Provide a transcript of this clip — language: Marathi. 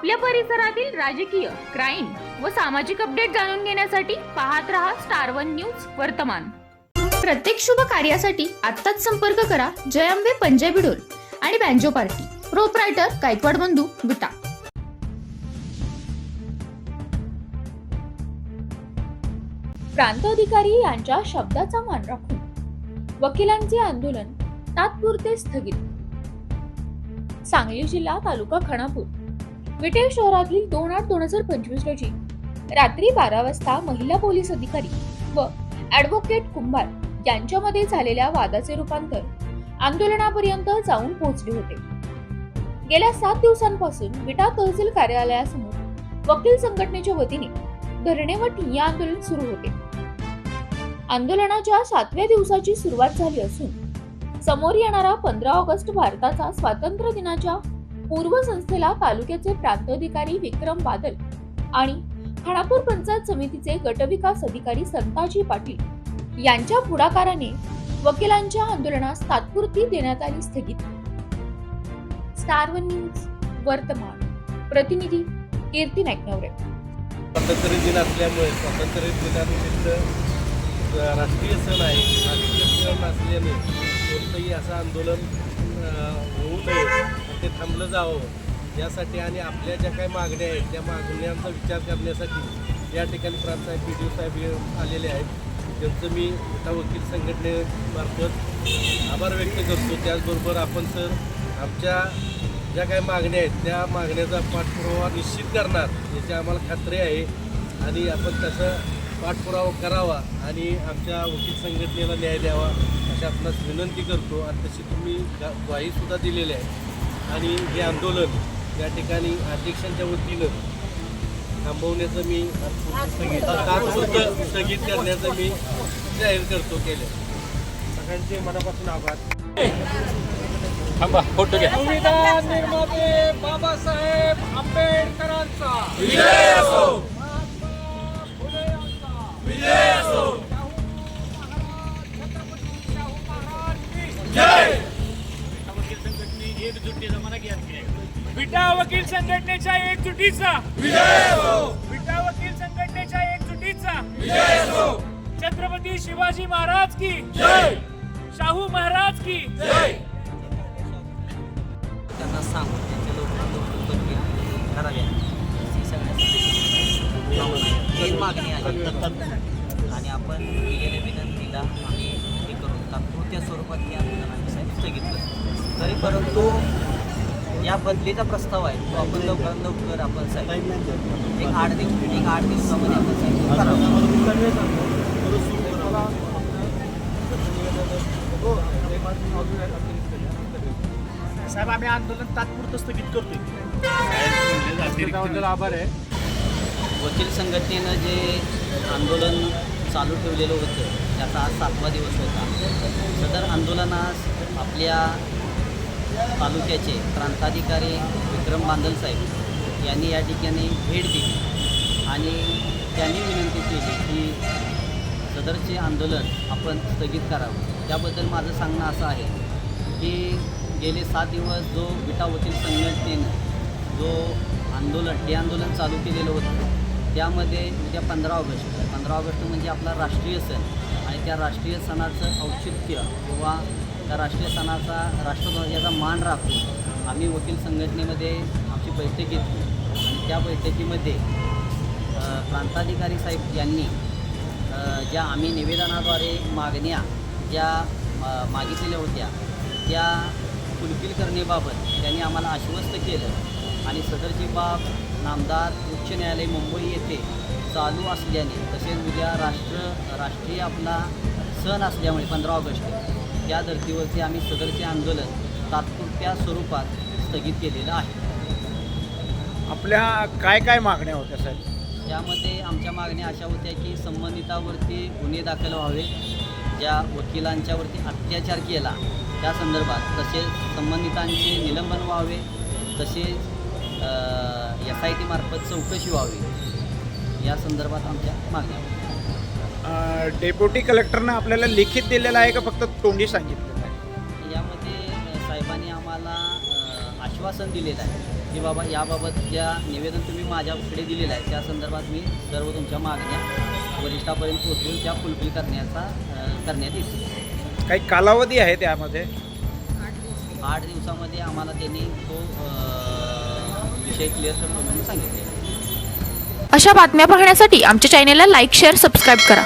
आपल्या परिसरातील राजकीय क्राईम व सामाजिक अपडेट जाणून घेण्यासाठी पाहत रहा स्टार वन न्यूज वर्तमान. प्रत्येक शुभ कार्यासाठी आत्ताच संपर्क करा जयंबे पंजाबी डोल आणि बँजो पार्टी. प्रोपरायटर गायकवाड बंधू विटा प्रांताधिकारी यांच्या शब्दाचा मान राखून वकिलांचे आंदोलन तात्पुरते स्थगित. सांगली जिल्हा तालुका खणापूर. विटे शहरातील दोन आठ दोन हजार पंचवीस रोजी रात्री बारा वाजता महिला पोलीस अधिकारी व ऍडव्होकेट कुंभार यांच्यामध्ये झालेल्या वादाचे रूपांतर आंदोलनापर्यंत जाऊन पोहोचले होते. गेल्या सात दिवसांपासून विटा तहसील कार्यालयासमोर वकील संघटनेच्या वतीने धरणे व ठिय्या आंदोलन सुरू होते. आंदोलनाच्या सातव्या दिवसाची सुरुवात झाली असून समोर येणारा पंधरा ऑगस्ट भारताचा स्वातंत्र्य दिनाच्या पूर्व संस्थेला तालुक्याचे प्रांताधिकारी विक्रम बादल आणि खानापूर पंचायत समितीचे गटविकास अधिकारी संताजी पाटील यांच्या पुढाकाराने वकिलांच्या आंदोलनास तात्पुरती देण्यात आली स्थगिती. स्टार वन न्यूज वर्तमान. प्रतिनिधी कीर्ती नाईकनवरे. स्वातंत्र्य दिन असल्यामुळे स्वातंत्र्य दिनानिमित्त राष्ट्रीय सण आहे. राष्ट्रीय सण असल्याने कोणतंही असं आंदोलन होऊ नये. ते थांबलं जावं. यासाठी आणि आपल्या ज्या काही मागण्या आहेत त्या मागण्यांचा विचार करण्यासाठी या ठिकाणी प्रांतसाहेब पी डी साहेब हे आलेले आहेत. त्यांचं मी एका वकील संघटनेमार्फत आभार व्यक्त करतो. त्याचबरोबर आपण सर आमच्या ज्या काही मागण्या आहेत त्या मागण्याचा पाठपुरावा निश्चित करणार याची आम्हाला खात्री आहे. आणि आपण तसं पाठपुरावा करावा आणि आमच्या वकील संघटनेला न्याय द्यावा अशी आपणास विनंती करतो. आणि तशी तुम्ही ग्वाहीसुद्धा दिलेली आहे. आणि हे आंदोलन या ठिकाणी अध्यक्षांच्या वतीनं थांबवण्याचं मी तात्पुरतं स्थगित करण्याचं मी जाहीर करतो केलं. सगळ्यांचे मनापासून आभार. थांबा फोटो घ्या. संविधान निर्माते बाबासाहेब आंबेडकरांचा. वकील संघटनेच्या एकजुटीचा विटा वकील संघटनेच्या एकजुटीचा छत्रपती शिवाजी महाराज की. शाहू महाराज की. त्यांना सांगून त्यांच्या लोकांना कराव्या ही मागणी आहे. आणि आपण केलेल्या विनंतीला आम्ही हे करून तात्पुरत्या स्वरूपात हे आंदोलन आम्ही साहेब स्थगित करतो. तरी परंतु या बदलीचा प्रस्ताव आहे. तो आपण लवकरात लवकर आपण साहेब एक आठ दिवस एक आठ दिवसामध्ये आपण साहेब करावं. साहेब आम्ही आंदोलन तात्पुरतं स्थगित करतोय. त्याबद्दल आभार आहे. वकील संघटनेनं जे आंदोलन चालू ठेवलेलं होतं त्याचा आज सातवा दिवस होता. सदर आंदोलनास आपल्या तालुक्याचे प्रांताधिकारी विक्रम बांदल साहेब यांनी या ठिकाणी भेट दिली आणि त्यांनी विनंती केली की सदरचे आंदोलन आपण स्थगित करावं. त्याबद्दल माझं सांगणं असं आहे की गेले सात दिवस जो विटा वकील संघटनेनं जो आंदोलन हे आंदोलन चालू केलेलं होतं त्यामध्ये उद्या पंधरा ऑगस्ट पंधरा ऑगस्ट म्हणजे आपला राष्ट्रीय सण आणि त्या राष्ट्रीय सणाचं औचित्य किंवा त्या राष्ट्रीय सणाचा राष्ट्रध्वजाचा मान राखून आम्ही वकील संघटनेमध्ये आमची बैठक घेतली. आणि त्या बैठकीमध्ये प्रांताधिकारी साहेब यांनी ज्या आम्ही निवेदनाद्वारे मागण्या ज्या मागितलेल्या होत्या त्या फुलफिल करण्याबाबत त्यांनी आम्हाला आश्वस्त केलं. आणि सदरची बाब नामदार उच्च न्यायालय मुंबई येथे चालू असल्याने तसेच उद्या राष्ट्र राष्ट्रीय आपला सण असल्यामुळे पंधरा ऑगस्ट त्या धर्तीवरती आम्ही सदरचे आंदोलन तात्पुरत्या स्वरूपात स्थगित केलेलं आहे. आपल्या काय काय मागण्या होत्या साहेब? त्यामध्ये आमच्या मागण्या अशा होत्या की संबंधितावरती गुन्हे दाखल व्हावे ज्या वकिलांच्यावरती अत्याचार केला त्या संदर्भात तसेच संबंधितांचे निलंबन व्हावे तसेच एस आय टीमार्फत चौकशी व्हावी या संदर्भात आमच्या मागण्या होत्या. डेप्युटी कलेक्टरनं आपल्याला लिखित दिलेलं आहे का फक्त तोंडी सांगितलेलं आहे? यामध्ये साहेबांनी आम्हाला अ, आश्वासन दिलेलं आहे की बाबा याबाबत ज्या निवेदन तुम्ही माझ्याकडे दिलेलं आहे त्या संदर्भात मी सर्व तुमच्या मागण्या वरिष्ठापर्यंत पोहोचवून त्या फुलफिल करण्याचा अ, करण्यात येतील काही कालावधी आहे त्यामध्ये? आठ दिवसामध्ये आम्हाला त्यांनी तो अ, विषय क्लिअर करतो म्हणून सांगितले अशा बातम्या पाहण्यासाठी आमच्या चॅनेलला लाईक शेअर सबस्क्राईब करा.